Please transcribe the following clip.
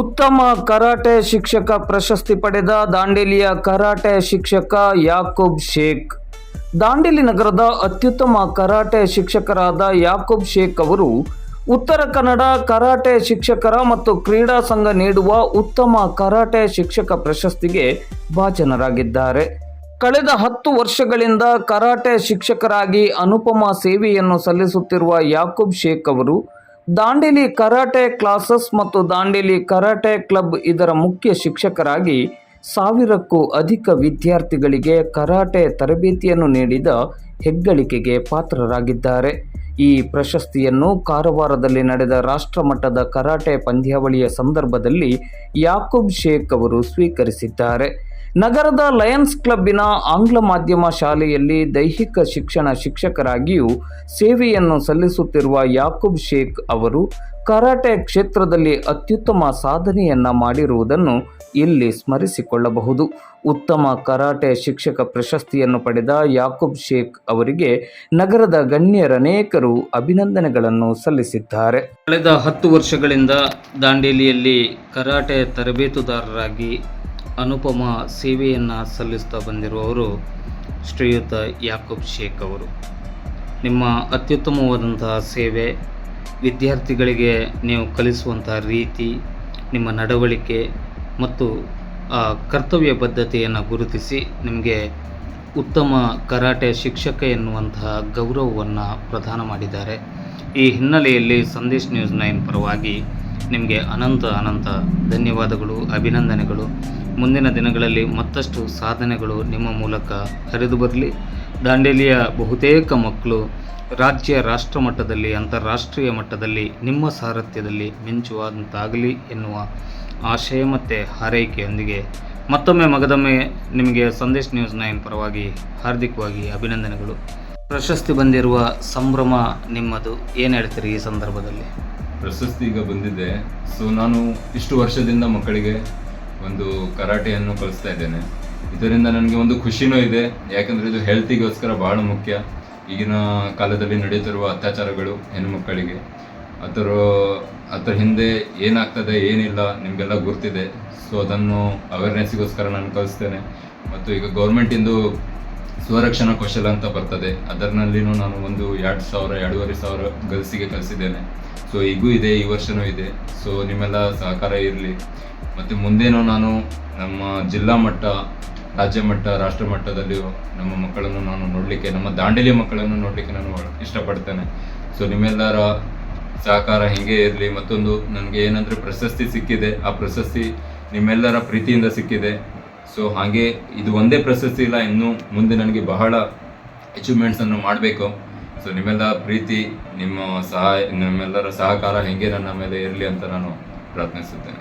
ಉತ್ತಮ ಕರಾಟೆ ಶಿಕ್ಷಕ ಪ್ರಶಸ್ತಿ ಪಡೆದ ದಾಂಡೇಲಿಯ ಕರಾಟೆ ಶಿಕ್ಷಕ ಯಾಕೂಬ್ ಶೇಖ್. ದಾಂಡೇಲಿ ನಗರದ ಅತ್ಯುತ್ತಮ ಕರಾಟೆ ಶಿಕ್ಷಕರಾದ ಯಾಕೂಬ್ ಶೇಖ್ ಅವರು ಉತ್ತರ ಕನ್ನಡ ಕರಾಟೆ ಶಿಕ್ಷಕರ ಮತ್ತು ಕ್ರೀಡಾ ಸಂಘ ನೀಡುವ ಉತ್ತಮ ಕರಾಟೆ ಶಿಕ್ಷಕ ಪ್ರಶಸ್ತಿಗೆ ಭಾಜನರಾಗಿದ್ದಾರೆ. ಕಳೆದ ಹತ್ತು ವರ್ಷಗಳಿಂದ ಕರಾಟೆ ಶಿಕ್ಷಕರಾಗಿ ಅನುಪಮ ಸೇವೆಯನ್ನು ಸಲ್ಲಿಸುತ್ತಿರುವ ಯಾಕೂಬ್ ಶೇಖ್ ಅವರು ದಾಂಡೇಲಿ ಕರಾಟೆ ಕ್ಲಾಸಸ್ ಮತ್ತು ದಾಂಡೇಲಿ ಕರಾಟೆ ಕ್ಲಬ್ ಇದರ ಮುಖ್ಯ ಶಿಕ್ಷಕರಾಗಿ ಸಾವಿರಕ್ಕೂ ಅಧಿಕ ವಿದ್ಯಾರ್ಥಿಗಳಿಗೆ ಕರಾಟೆ ತರಬೇತಿಯನ್ನು ನೀಡಿದ ಹೆಗ್ಗಳಿಕೆಗೆ ಪಾತ್ರರಾಗಿದ್ದಾರೆ. ಈ ಪ್ರಶಸ್ತಿಯನ್ನು ಕಾರವಾರದಲ್ಲಿ ನಡೆದ ರಾಷ್ಟ್ರಮಟ್ಟದ ಕರಾಟೆ ಪಂದ್ಯಾವಳಿಯ ಸಂದರ್ಭದಲ್ಲಿ ಯಾಕೂಬ್ ಶೇಖ್ ಅವರು ಸ್ವೀಕರಿಸಿದ್ದಾರೆ. ನಗರದ ಲಯನ್ಸ್ ಕ್ಲಬ್ಬಿನ ಆಂಗ್ಲ ಮಾಧ್ಯಮ ಶಾಲೆಯಲ್ಲಿ ದೈಹಿಕ ಶಿಕ್ಷಣ ಶಿಕ್ಷಕರಾಗಿಯೂ ಸೇವೆಯನ್ನು ಸಲ್ಲಿಸುತ್ತಿರುವ ಯಾಕೂಬ್ ಶೇಖ್ ಅವರು ಕರಾಟೆ ಕ್ಷೇತ್ರದಲ್ಲಿ ಅತ್ಯುತ್ತಮ ಸಾಧನೆಯನ್ನ ಮಾಡಿರುವುದನ್ನು ಇಲ್ಲಿ ಸ್ಮರಿಸಿಕೊಳ್ಳಬಹುದು. ಉತ್ತಮ ಕರಾಟೆ ಶಿಕ್ಷಕ ಪ್ರಶಸ್ತಿಯನ್ನು ಪಡೆದ ಯಾಕೂಬ್ ಶೇಖ್ ಅವರಿಗೆ ನಗರದ ಗಣ್ಯರನೇಕರು ಅಭಿನಂದನೆಗಳನ್ನು ಸಲ್ಲಿಸಿದ್ದಾರೆ. ಕಳೆದ ಹತ್ತು ವರ್ಷಗಳಿಂದ ದಾಂಡೇಲಿಯಲ್ಲಿ ಕರಾಟೆ ತರಬೇತುದಾರರಾಗಿ ಅನುಪಮ ಸೇವೆಯನ್ನು ಸಲ್ಲಿಸ್ತಾ ಬಂದಿರುವವರು ಶ್ರೀಯುತ ಯಾಕೂಬ್ ಶೇಖ್ ಅವರು. ನಿಮ್ಮ ಅತ್ಯುತ್ತಮವಾದಂತಹ ಸೇವೆ ವಿದ್ಯಾರ್ಥಿಗಳಿಗೆ ನೀವು ಕಲಿಸುವಂತಹ ರೀತಿ ನಿಮ್ಮ ನಡವಳಿಕೆ ಮತ್ತು ಆ, ಕರ್ತವ್ಯ ಬದ್ಧತೆಯನ್ನು ಗುರುತಿಸಿ ನಿಮಗೆ ಉತ್ತಮ ಕರಾಟೆ ಶಿಕ್ಷಕ ಎನ್ನುವಂತಹ ಗೌರವವನ್ನು ಪ್ರದಾನ ಮಾಡಿದ್ದಾರೆ. ಈ ಹಿನ್ನೆಲೆಯಲ್ಲಿ ಸಂದೇಶ್ ನ್ಯೂಸ್ ನೈನ್ ಪರವಾಗಿ ನಿಮಗೆ ಅನಂತ ಅನಂತ ಧನ್ಯವಾದಗಳು, ಅಭಿನಂದನೆಗಳು. ಮುಂದಿನ ದಿನಗಳಲ್ಲಿ ಮತ್ತಷ್ಟು ಸಾಧನೆಗಳು ನಿಮ್ಮ ಮೂಲಕ ಹರಿದು ಬರಲಿ. ದಾಂಡೇಲಿಯ ಬಹುತೇಕ ಮಕ್ಕಳು ರಾಜ್ಯ ರಾಷ್ಟ್ರ ಮಟ್ಟದಲ್ಲಿ ಅಂತಾರಾಷ್ಟ್ರೀಯ ಮಟ್ಟದಲ್ಲಿ, ನಿಮ್ಮ ಸಾರಥ್ಯದಲ್ಲಿ ಮಿಂಚುವಂತಾಗಲಿ ಎನ್ನುವ ಆಶಯ ಮತ್ತು ಹಾರೈಕೆಯೊಂದಿಗೆ ಮತ್ತೊಮ್ಮೆ ಮಗದೊಮ್ಮೆ ನಿಮಗೆ ಸಂದೇಶ್ ನ್ಯೂಸ್ ನೈನ್ ಪರವಾಗಿ ಹಾರ್ದಿಕವಾಗಿ ಅಭಿನಂದನೆಗಳು. ಪ್ರಶಸ್ತಿ ಬಂದಿರುವ ಸಂಭ್ರಮ ನಿಮ್ಮದು. ಏನು ಹೇಳ್ತೀರಿ ಈ ಸಂದರ್ಭದಲ್ಲಿ? ಪ್ರಶಸ್ತಿ ಈಗ ಬಂದಿದೆ. ಸೊ ನಾನು ಇಷ್ಟು ವರ್ಷದಿಂದ ಮಕ್ಕಳಿಗೆ ಒಂದು ಕರಾಟೆಯನ್ನು ಕಲಿಸ್ತಾ ಇದ್ದೇನೆ. ಇದರಿಂದ ನನಗೆ ಒಂದು ಖುಷಿನೂ ಇದೆ. ಯಾಕಂದರೆ ಇದು ಹೆಲ್ತಿಗೋಸ್ಕರ ಬಹಳ ಮುಖ್ಯ. ಈಗಿನ ಕಾಲದಲ್ಲಿ ನಡೆಯುತ್ತಿರುವ ಅತ್ಯಾಚಾರಗಳು ಹೆಣ್ಣು ಮಕ್ಕಳಿಗೆ ಅದರ ಅದರ ಹಿಂದೆ ಏನಾಗ್ತದೆ, ಏನಿಲ್ಲ, ನಿಮಗೆಲ್ಲ ಗುರ್ತಿದೆ ಸೊ ಅದನ್ನು ಅವೇರ್ನೆಸ್ಗೋಸ್ಕರ ನಾನು ಕಲಿಸ್ತೇನೆ. ಮತ್ತು ಈಗ ಗೌರ್ಮೆಂಟಿಂದು ಸ್ವರಕ್ಷಣಾ ಕೌಶಲ ಅಂತ ಬರ್ತದೆ. ಅದರಲ್ಲಿನೂ ನಾನು ಒಂದು ಎರಡು ಸಾವಿರ, ಎರಡೂವರೆ ಸಾವಿರ ಗರ್ಲ್ಸಿಗೆ ಕಲಿಸಿದ್ದೇನೆ. ಸೊ ಈಗೂ ಇದೆ, ಈ ವರ್ಷನೂ ಇದೆ. ಸೊ ನಿಮ್ಮೆಲ್ಲ ಸಹಕಾರ ಇರಲಿ. ಮತ್ತು ಮುಂದೇನೂ ನಾನು ನಮ್ಮ ಜಿಲ್ಲಾ ಮಟ್ಟ, ರಾಜ್ಯ ಮಟ್ಟ, ರಾಷ್ಟ್ರ ಮಟ್ಟದಲ್ಲಿಯೂ ನಮ್ಮ ಮಕ್ಕಳನ್ನು ನಾನು ನೋಡಲಿಕ್ಕೆ, ನಮ್ಮ ದಾಂಡೇಲಿ ಮಕ್ಕಳನ್ನು ನೋಡಲಿಕ್ಕೆ ನಾನು ಇಷ್ಟಪಡ್ತೇನೆ. ಸೊ ನಿಮ್ಮೆಲ್ಲರ ಸಹಕಾರ ಹೀಗೆ ಇರಲಿ. ಮತ್ತೊಂದು, ನನಗೆ ಏನಂದರೆ ಪ್ರಶಸ್ತಿ ಸಿಕ್ಕಿದೆ. ಆ ಪ್ರಶಸ್ತಿ ನಿಮ್ಮೆಲ್ಲರ ಪ್ರೀತಿಯಿಂದ ಸಿಕ್ಕಿದೆ. ಸೊ ಹಾಗೆ ಇದು ಒಂದೇ ಪ್ರಶಸ್ತಿ ಇಲ್ಲ, ಇನ್ನು ಮುಂದೆ ನನಗೆ ಬಹಳ ಅಚೀವ್ಮೆಂಟ್ಸನ್ನು ಮಾಡಬೇಕು. ಸೊ ನಿಮ್ಮೆಲ್ಲ ಪ್ರೀತಿ, ನಿಮ್ಮ ಸಹಾಯ, ನಿಮ್ಮೆಲ್ಲರ ಸಹಕಾರ ಹೇಗೆ ನನ್ನ ಮೇಲೆ ಇರಲಿ ಅಂತ ನಾನು ಪ್ರಾರ್ಥಿಸುತ್ತೇನೆ.